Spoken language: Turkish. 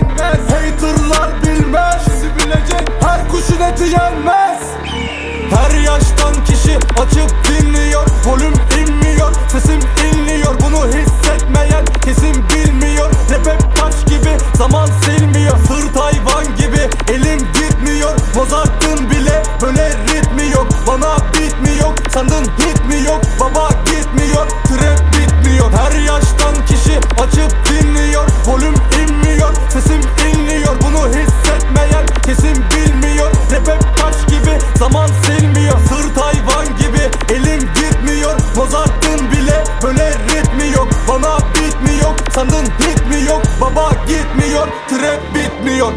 inmez Haterlar bilmez. Sizi bilecek her kuşun eti yenmez. Her yaştan kişi açıp dinliyor. Volüm inmiyor, sesim inliyor. Bunu hissetmeyen kesin bilmiyor. Rap hep taş gibi, zaman silmiyor. Sırt hayvan gibi, elim gitmiyor. Mozart'ın bile böyle ritmi yok. Bana yok, sandın hit mi yok? Baba gitmiyor, sandın hit mi yok Baba gitmiyor, trap bitmiyor